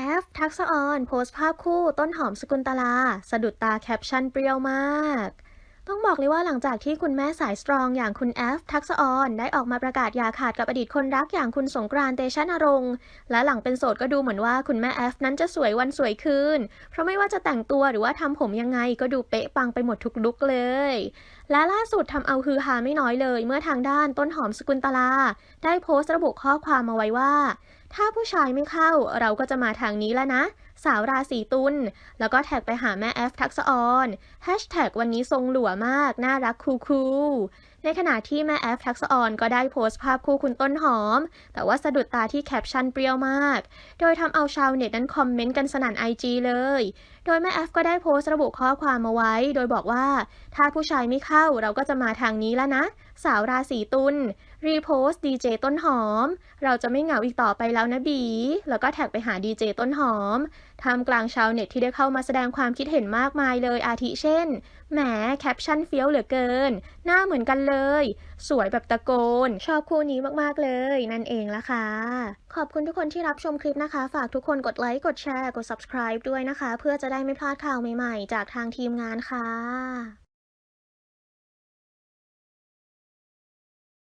แอฟทักษออนโพสต์ภาพคู่ต้นหอมสกุลตลา สะดุดตาแคปชั่นเปรี้ยวมาก ต้องบอกเลยว่าหลังจากที่คุณแม่สายสตรองอย่างคุณแอฟทักษออนได้ออกมาประกาศอย่าขาดกับอดีตคนรักอย่างคุณสงกรานต์เตชะนรงค์และหลังเป็นโสดก็ดูเหมือนว่าคุณแม่แอฟนั้นจะสวยวันสวยคืน เพราะไม่ว่าจะแต่งตัวหรือว่าทำผมยังไงก็ดูเป๊ะปังไปหมดทุกลุกเลยและล่าสุดทำเอาฮือฮาไม่น้อยเลย เมื่อทางด้านต้นหอมสกุลตลา ได้โพสต์ระบุข้อความมาไว้ว่าถ้าผู้ชายไม่เข้าเราก็จะมาทางนี้แล้วนะ สาวราศีตุลแล้วก็แท็กไปหาแม่แอฟทักษออนแฮชแท็กวันนี้ทรงหลัวมาก น่ารักคูคูลในขณะที่แม่แอฟทักษออนก็ได้โพสต์ภาพคู่คุณต้นหอม แต่ว่าสะดุดตาที่แคปชั่นเปรี้ยวมาก โดยทำเอาชาวเน็ตนั้นคอมเมนต์กันสนั่นไอจีเลย โดยแม่แอฟก็ได้โพสต์ระบุข้อความมาไว้ โดยบอกว่า ถ้าผู้ชายไม่เข้าเราก็จะมาทางนี้แล้วนะ สาวราศีตุลรีโพสต์ดีเจต้นหอม เราจะไม่เหงาอีกต่อไปแล้วนะบี แล้วก็แท็กไปหาดีเจต้นหอมท่ามกลางชาวเน็ตที่ได้เข้ามาแสดงความคิดเห็นมากมายเลยอาทิเช่นแหมแคปชั่นเฟี้ยวเหลือเกิน หน้าเหมือนกันเลย สวยแบบตะโกน ชอบคู่นี้มากๆเลย นั่นเองละค่ะ ขอบคุณทุกคนที่รับชมคลิปนะคะ ฝากทุกคนกดไลค์กดแชร์กด subscribe ด้วยนะคะ เพื่อจะได้ไม่พลาดข่าวใหม่ๆ จากทางทีมงานค่ะ